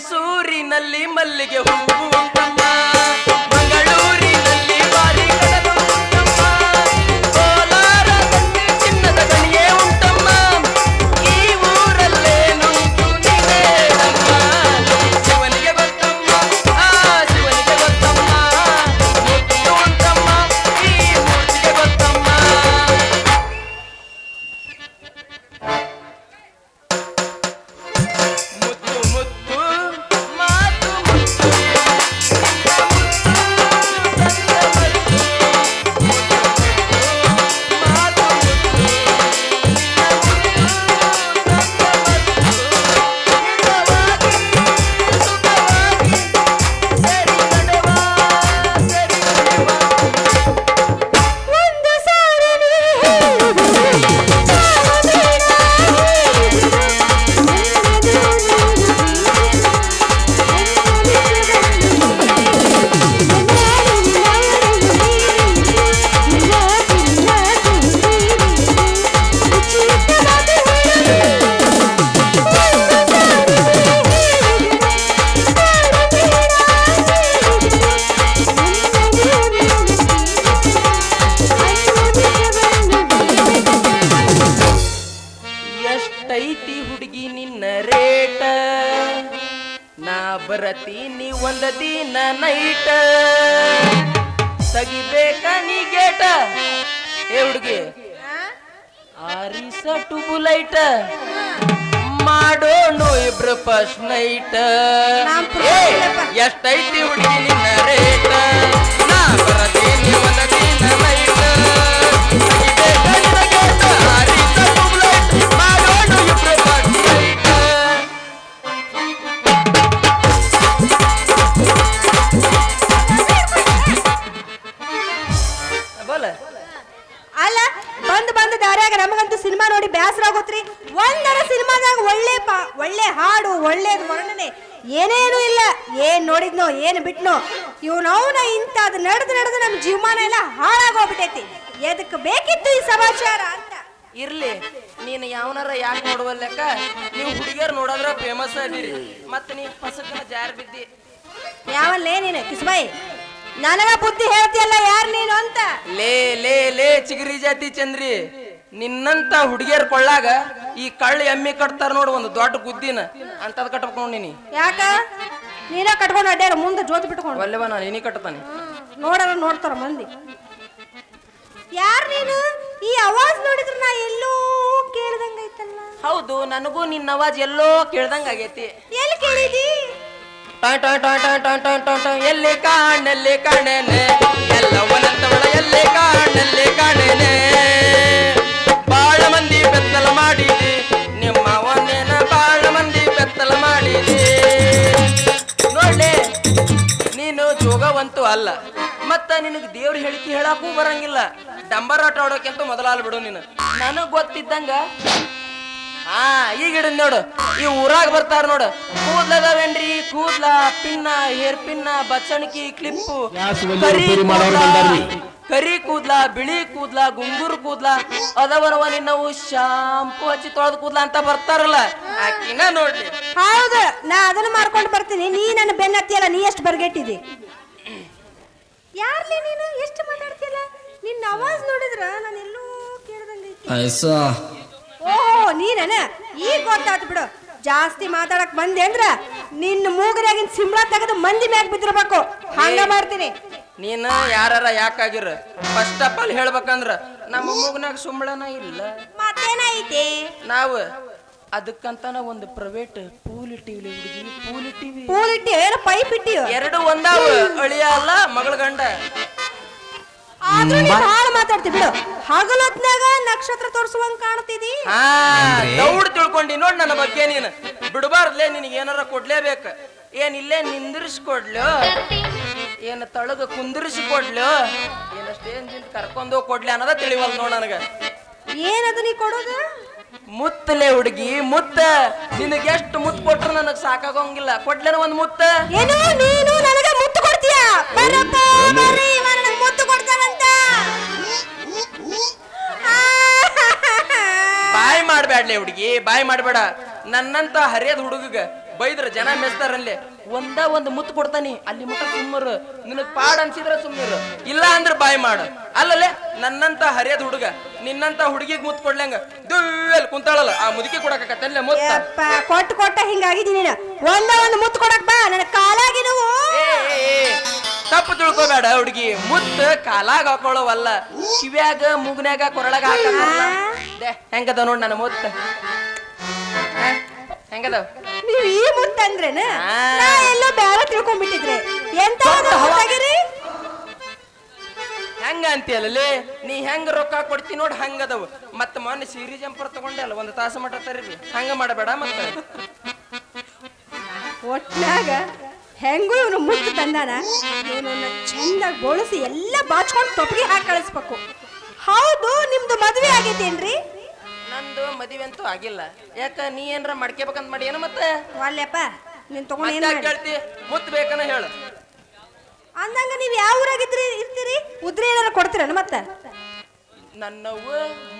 ಮೈಸೂರಿನಲ್ಲಿ ಮಲ್ಲಿಗೆ ಹೂವು ಒಂದ ದಿನ ನೈಟ್ ತೆಗಿಬೇಕ ನೀ ಗೇಟ ಏ ಹುಡುಗಿ. ಆರಿಸ ಟುಬುಲೈಟ ಮಾಡೋಣ ಇಬ್ರು ಫಸ್ಟ್ ನೈಟ್. ಎಷ್ಟೈತಿ ಹುಡುಗಿ ನಿನ್ನ ರೇಟ ನಾ ಇಂಥದ್ ನಡೆದು ನಡೆದು ನಮ್ಮ ಜೀವಮಾನ ಎಲ್ಲ ಹಾಳಾಗೋಗ್ಬಿಟ್ಟೈತಿ ಎದಕ್ ಬೇಕಿತ್ತು ಈ ಸಮಾಚಾರ ಅಂತ. ಇರ್ಲಿ ನೀನು ಯಾವನಾರ ಯಾಕೆ ನೋಡುವಲ್ಲಕ್ಕ ನೀವು ಹುಡುಗಿಯರು ನೋಡೋದ್ರ ಫೇಮಸ್ ಅದೀರಿ ಮತ್ತೆ ನೀ ಫಸಕ ಜಾರ್ ಬಿದ್ದಿ. ಯಾವಲ್ಲೇ ನೀನು ಕಿಸ್ಬಾಯಿ? ನನಗ ಬುದ್ಧಿ ಹೇಳ್ತಿಯಲ್ಲ ಯಾರು ನೀನು ಅಂತ? ಲೇ ಲೇ ಲೇ ಚಿಗರಿ ಜಾತಿ ಚಂದ್ರಿ. ನಿನ್ನಂತ ಹುಡುಗಿಯರ್ ಕೊಳ್ಳಾಗ ಈ ಕಳ್ಳ ಎಮ್ಮಿ ಕಟ್ತಾರ ನೋಡು ಒಂದು ದೊಡ್ಡ ಗುದ್ದಿನ. ಅಂತದ್ ಕಟ್ಬೇಕು ನೋಡಿ ನೀನಿ. ಯಾಕ? ನೀನ ಕಟ್ಕೊಂಡು ಅಡ್ಯಾರ ಮುಂದೆ ಜೋತ್ ಬಿಟ್ಕೊಂಡು. ಒಲ್ಲೆವ ನಾನು ನೀನಿ ಕಟ್ತಾನೆ. ನೋಡಲ್ಲ ನೋಡ್ತಾರ ಮಂದಿ. ಯಾರು ನೀನು? ಈ ಅವಾಜ್ ನೋಡಿದ್ರ ನಾ ಎಲ್ಲೋ ಕೇಳ್ದಂಗೈತಲ್ಲ ಹೌದು ನನಗೂ ನಿನ್ನ ಅವಾಜ್ ಎಲ್ಲೋ ಕೇಳ್ದಂಗ ಆಗೈತಿ ಎಲ್ಲಿ ಕೇಳಿದಿ? ಟಾಯ್ ಟಾಯ್ ಟಾಯ್ ಟಾಯ್ ಟಾಯ್ ಟಾಯ್ ಟಾಯ್ ಟಾಯ್ ಎಲ್ಲಿ ಕಾಣೆಲ್ಲಿ ಕಾಣೆನೆ? ಎಲ್ಲವನಂತವಳ ಎಲ್ಲಿ ಕಾಣೆಲ್ಲಿ ಕಾಣೆನೆ? ಬಾಳ ಮಂದಿ ಬೆತ್ತಲ ಮಾಡಿದಿ ನಿಮ್ಮ ಅವನೇನ ಬಾಳ ಮಂದಿ ಬೆತ್ತಲ ಮಾಡಿದಿ. ನೋಡ್ಲೆ ನೀನು ಜೋಗವಂತೂ ಅಲ್ಲ. ಮತ್ತ ನಿನಗೆ ದೇವ್ರ ಹೇಳಿಕೆ ಹೇಳಕ್ಕೂ ಬರಂಗಿಲ್ಲ. ಡಂಬರ್ ಆಟ ಆಡೋಕ್ಕಿಂತ ಮೊದಲಾಲ್ ಬಿಡು ನೀನು. ನನಗ್ ಗೊತ್ತಿದ್ದಂಗ ಹಾ ಈಗ ಹಿಡಿದ್ ನೋಡು. ಈ ಊರಾಗ ಬರ್ತಾರ ನೋಡು. ಕೂದ್ಲದವೇನ್ರಿ? ಕೂದ್ಲ ಪಿನ್ನ ಹೇರ್ ಪಿನ್ನ ಬಚ್ಚಣಿಕಿ ಕ್ಲಿಪ್ಪು ಕರಿ ಕೂದ್ಲ, ಕರಿ ಕೂದ್ಲ ಬಿಳಿ ಕೂದ್ಲ ಗುಂಗುರು ಕೂದ್ಲ ಅದವರವ ನಿನ್ನವು ಶಾಂಪು ಹಚ್ಚಿ ತೊಳೆದ ಕೂದ್ಲ ಅಂತ ಬರ್ತಾರಲ್ಲ ಆಕಿನ ನೋಡ್ಲಿ. ಹೌದು ನಾ ಅದನ್ನ ಮಾರ್ಕೊಂಡು ಬರ್ತೀನಿ. ನೀ ನನ್ನ ಬೆನ್ನತ್ತಿಯಲ್ಲ ನೀ ಎಷ್ಟು ಬರ್ಗೆಟ್ಟಿದಿ? ಯಾರ್ಲಿ ನೀನು? ಎಷ್ಟು ಮಾತಾಡ್ತಿಲ್ಲ ನಿನ್ನ ಅವಾಜ್ ನೋಡಿದ್ರ ನಾನು ಎಲ್ಲೂ ಕೇಳ್ದಂಗೈತಿ. ಐಸಾ ಓಹೋ ನೀನೇನ? ಈಗ ಗೊತ್ತಾಯ್ತು ಬಿಡು. ಜಾಸ್ತಿ ಮಾತಾಡಕ್ ಬಂದೆ ಅಂದ್ರ ನಿನ್ನ ಮೂಗರಾಗಿನ ಸಿಂಬಳ ತೆಗೆದು ಮಂದಿ ಮ್ಯಾಗ ಬಿದ್ದಿರ್ಬೇಕು. ಹಂಗ ಮಾಡ್ತೀನಿ. ನೀನು ಯಾರಾರ ಯಾಕಾಗಿರ ಫಸ್ಟ್ ಆಫ್ ಆಲ್ ಹೇಳ್ಬೇಕಂದ್ರ ನಮ್ಮ ಮೂಗ್ನಾಗ ಸುಂಬಳನ ಇಲ್ಲ. ಮತ್ತೇನೈತಿ ನಾವು ಅದಕ್ಕಂತಾನ ಒಂದು ಪ್ರೈವೇಟ್ ಪೂಲ್ ಇಟ್ಟಿವಿ ಹುಡುಗಿ. ಪೂಲ್ ಇಟ್ಟಿವಿ. ಪೂಲ್ ಇಟ್ಟಿ ಏನ ಪೈಪ್ ಇಟ್ಟಿ ಎರಡು ಒಂದಾವ ಅಳಿಯ ಅಲ್ಲ ಮಗಳ ಗಂಡ. ಆದ್ರೂ ನೀ ಮಾತಾಡ್ತಿ ಬಿಡು. ಹಗಲೊತ್ನಾಗ ನಕ್ಷತ್ರ ತೋರಿಸುವಂಗ ಕಾಣ್ತಿದಿ? ಹಾ ದೌಡ್ ತಿಳ್ಕೊಂಡಿ ನೋಡ್ ನನ್ನ ಬಗ್ಗೆ ನೀನು. ಬಿಡಬಾರ್ದ್ಲೆ ನಿನಗೆ ಏನಾರ ಕೊಡ್ಲೇಬೇಕ. ಏನ್ ಇಲ್ಲೇ ನಿಂದಿರಿಸಿ ಕೊಡ್ಲು ಏನ್ ತಳಗ ಕುಂದಿರಿಸಿ ಕೊಡ್ಲು ಏನ ಸ್ಟೇಜ್ ಕರ್ಕೊಂಡು ಕೊಡ್ಲಿ ಅನ್ನೋದ ತಿಳಿವಲ್ ನೋಡ್ ನನಗ. ಏನದು ನೀ ಕೊಡೋದು? ಮುತ್ತಲೆ ಹುಡುಗಿ ಮುತ್ತ. ನಿನಗೆ ಎಷ್ಟು ಮುತ್ತು ಕೊಟ್ರು ನನಗೆ ಸಾಕಾಗೋಂಗಿಲ್ಲ. ಕೊಡ್ಲೇನ ಒಂದು ಮುತ್ತ? ಏನು? ನೀನು ನನಗೆ ಮುತ್ತು ಕೊಡ್ತೀಯ? ಬರಪ್ಪ ಬರ್ರಿ ಇವ ನನಗೆ ಮುತ್ತು ಕೊಡ್ತಾನಂತ. ಬಾಯ್ ಮಾಡ್ಬೇಡ್ಲೆ ಹುಡುಗಿ ಬಾಯ್ ಮಾಡಬೇಡ. ನನ್ನಂತ ಹರಿಯದ ಹುಡುಗಗ ಬೈದ್ರ ಜನ ಮೆಸ್ತಾರಲ್ಲಿ ಒಂದ ಒಂದು ಮುತ್ತು ಕೊಡ್ತಾನಿ ಅಲ್ಲಿ ಮುಟ್ಟ ಸುಮ್ಮರು ನಿನಗ್ ಪಾಡ್ ಅನ್ಸಿದ್ರ ಸುಮ್ಮರು ಇಲ್ಲ ಅಂದ್ರೆ ಬಾಯ್ ಮಾಡು. ಅಲ್ಲಲ್ಲೇ ನನ್ನಂತ ಹರಿಯದ ಹುಡುಗ ನಿನ್ನಂತ ಹುಡುಗಿಗೆ ಮುತ್ ಕೊಡ್ಲಂಗ ದುಲ್ ಕುಂತಾಳಲ್ಲ. ಆ ಮುದುಕಿ ಕೊಡಕತ್ತಲ್ಲೇ ಮುತ್ತ? ಯಪ್ಪ ಕೊಟ್ಟು ಕೊಟ್ಟ ಹಿಂಗಾಗಿದ್ದೀನಿ ನೀನು. ಒಂದ ಒಂದು ಮುತ್ತು ಕೊಡಕ್ ಬಾ ನನ್ನ ಕಾಲಾಗಿ ನೀವು ತಪ್ಪು ತಿಳ್ಕೊಬೇಡ ಹುಡುಗಿ. ಮುತ್ತ ಕಾಲಾಗ ಹಾಕೊಳ್ಳೋವಲ್ಲ. ಕಿವ್ಯಾಗ ಮೂಗ್ನ್ಯಾಗ ಕೊರಳಾಗ ಹಾಕಲ್ಲ. ಹೆಂಗದ ನೋಡ್ ನನ್ನ ಮುತ್ತ? ಹೆಂಗದ? ನೀವು ಈ ಮುತ್ತ ಅಂದ್ರೇನ? ಎಲ್ಲೋ ಬೇರೆ ತಿಳ್ಕೊಂಡ್ಬಿಟ್ಟಿದ್ರೆ ಎಂತ ಹೋಗಿರಿ ಹೆಂಗ ಅಂತೀಯಲ್ಲೇ ನೀ ಹೆಂಗ ರೊಕ್ಕ ಕೊಡ್ತಿ ನೋಡ್ ಹಂಗದವು. ಮತ್ತ ಮೊನ್ನೆ ಸೀರಿ ಜಂಪರ್ ತಗೊಂಡೆ ಅಲ್ಲ ಒಂದ್ ತಾಸು ಮಟ ತರೀರಿ. ಹಂಗ ಮಾಡಬೇಡ ಮತ್ತ. ಒಟ್ನಾಗ ಹೆಂಗೂ ಇವನು ಮುತ್ತು ತಂದಾನ ಇವನನ್ನ ಚಂದಾಗಿ ಬೋಳಿಸಿ ಎಲ್ಲ ಬಾಚ್ಕೊಂಡು ತೊಪ್ಪಿಗೆ ಹಾಕಿ ಕಳಿಸ್ಬೇಕು. ಹೌದು ನಿಮ್ದು ಮದ್ವೆ ಆಗೈತೇನ್ರಿ? ನಂದು ಮದ್ವೆ ಅಂತೂ ಆಗಿಲ್ಲ. ಯಾಕ ನೀ ಏನ್ರ ಮಾಡ್ಕೋಬೇಕಂತ ಮಾಡಿ ಏನು ಮತ್ತೆ? ವಾಲ್ಯಪ್ಪ ನೀನ್ ತಗೊಂಡು ಏನ್ ಕೇಳ್ತಿ? ಮುತ್ ಬೇಕನ ಹೇಳು. ಅಂದಂಗ ನೀವ್ ಯಾವ ಊರಾಗಿದ್ರಿ ಇರ್ತೀರಿ? ಉದ್ರಿ ಮತ್ತೆ? ನನ್ನವ್ವ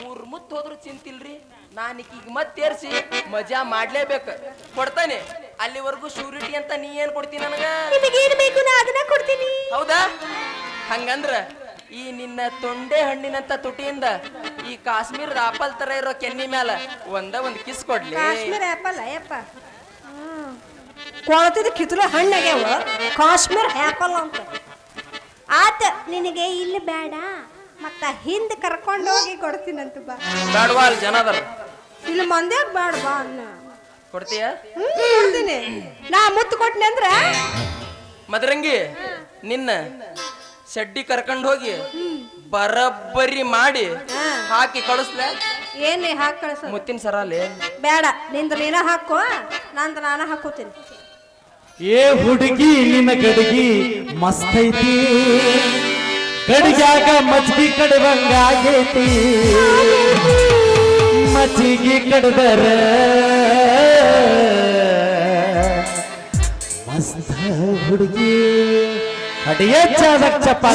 ಮೂರ್ ಮುತ್ತು ಹೋದ್ರು ಚಿಂತಿಲ್ರಿ. ನಾನು ಈಗ ಮತ್ತೇರ್ಸಿ ಮಜಾ ಮಾಡ್ಲೇಬೇಕು. ಕೊಡ್ತಾನೆ. ಅಲ್ಲಿವರೆಗೂ ಶೂರಿಟಿ ಅಂತ ನೀ ಏನ್ ಕೊಡ್ತೀನಿ ನನಗ? ನಿಮಗೆ ಏನ್ ಬೇಕು? ನಾ ಅದನ್ನ ಕೊಡ್ತೀನಿ. ಹೌದಾ? ಹಂಗಂದ್ರ ಈ ನಿನ್ನ ತೊಂಡೆ ಹಣ್ಣಿನಂತ ತುಟಿಯಿಂದ ಈ ಕಾಶ್ಮೀರದ ಆಪಲ್ ತರ ಇರೋ ಕೆನ್ನಿ ಮ್ಯಾಲ ಒಂದ ಒಂದ್ ಕಿಸ್ ಕೊಡ್ಲಿ. ಕಾಶ್ಮೀರ ಆಪಲ್ ಅಯ್ಯಪ್ಪ. ಕೊಳತಿದ ಕಿತ್ತಲು ಹಣ್ಣಾಗ್ಯಾವ. ಕಾಶ್ಮೀರ ಆಪಲ್ ಅಂತ. ಆತ ನಿನಗೆ ಇಲ್ಲಿ ಬೇಡ. ಮತ್ತ ಹಿಂದ್ ಕರ್ಕೊಂಡು ಹೋಗಿ ಕೊಡ್ತೀನಂತ ಬಾ. ಬೇಡವಾ ಅಲ್ಲಿ ಜನ ಅದಾರ ಇಲ್ಲಿ ಮಂದ್ಯಾಗ ಬೇಡ ಬಾ ಅನ್ನ. ಕೊಡ್ತೀಯ? ಹ್ಮ್, ಕೊಡ್ತೀನಿ. ನಾ ಮುತ್ತು ಕೊಟ್ಟಿನಿ ಅಂದ್ರ? ಮದರಂಗಿ ನಿನ್ನ ಶಡ್ಡಿ ಕರ್ಕೊಂಡು ಹೋಗಿ ಬರಬ್ಬರಿ ಮಾಡಿ. ಹಾಕಿ ಕಳಿಸ್ಲ? ಏನೇ ಹಾಕಿ ಕಳ್ಸ ಮುತ್ತಿನ ಸರ ಅಲ್ಲಿ? ಬೇಡ ನಿಂದ್ರ ನೀನ ಹಾಕೋ ನಂದು ನಾನು ಹಾಕೋತೀನಿ. ಏ ಹುಡುಗಿ, ನಿನ್ನ ಗಡಿಗಿ, ಮಸ್ತ್ ಐತಿ. ಗಡಿಗ್ಯಾಗ ಮಜ್ಗಿ ಕಡವಂಗಾಗೈತಿ ಮಜ್ಜಿಗೆ ಕಡದರ ಮಸ್ತ ಹುಡುಗಿ. ಅಡಿಯ ಚಾದಕ್ ಚಪಾತಿ.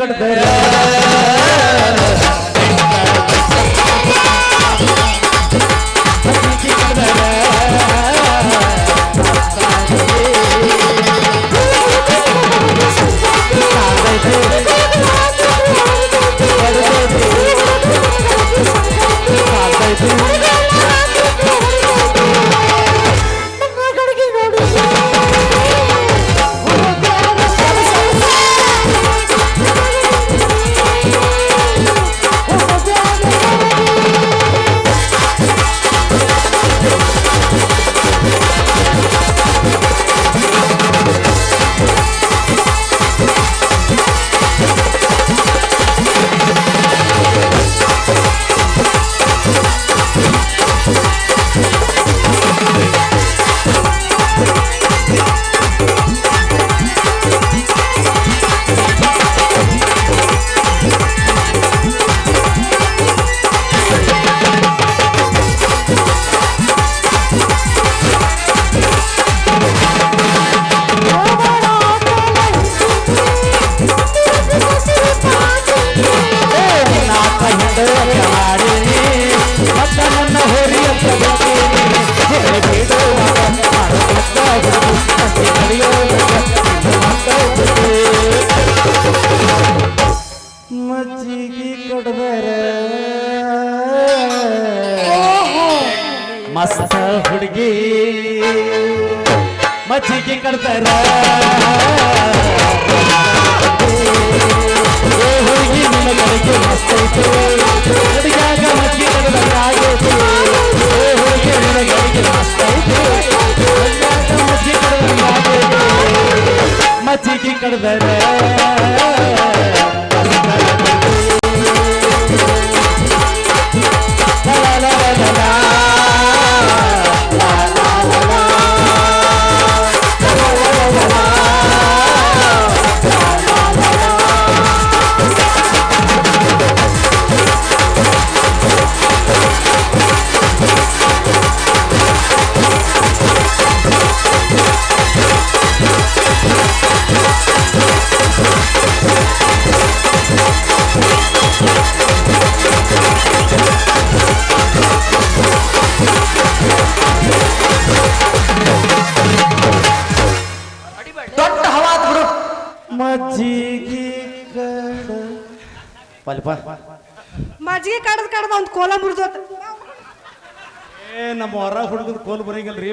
ಮಜ್ಜಿಗೆ ಮಜ್ಜಿಗೆ ಕಡದರ. ಮಸ್ತ ಹುಡುಗಿ ಮಜ್ಜಿಗೆ ಕಡ್ದರ. ಏ ಹುಡುಗಿ ನಿನ್ನ ಗಡಿಗೆ ಮಸ್ತ್ ಐತಿ. ಗಡಿಗ್ಯಾಗ ಮಜ್ಜಿಗೆ ಕಡದಂಗಾಗೈತಿ ಏ ಹುಡುಗಿ ನಿನ್ನ ಗಡಿಗೆ ಮಸ್ತ್ ಐತಿ. ಮಜ್ಜಿಗೆ ಕಡದಂಗಾಗೈತಿ ಮಜ್ಜಿಗೆ ಕಡ್ದರ. ಪಲ್ಪ ಮಜ್ಜಿಗೆ ಕಡದ್ ಕಡದ ಒಂದು ಕೋಲ ಮುರಿದೋತ. ಏ ನಮ್ಮ ಹೊರ ಹುಡುಗದ ಕೋಲ್ ಬರಂಗಿಲ್ರಿ.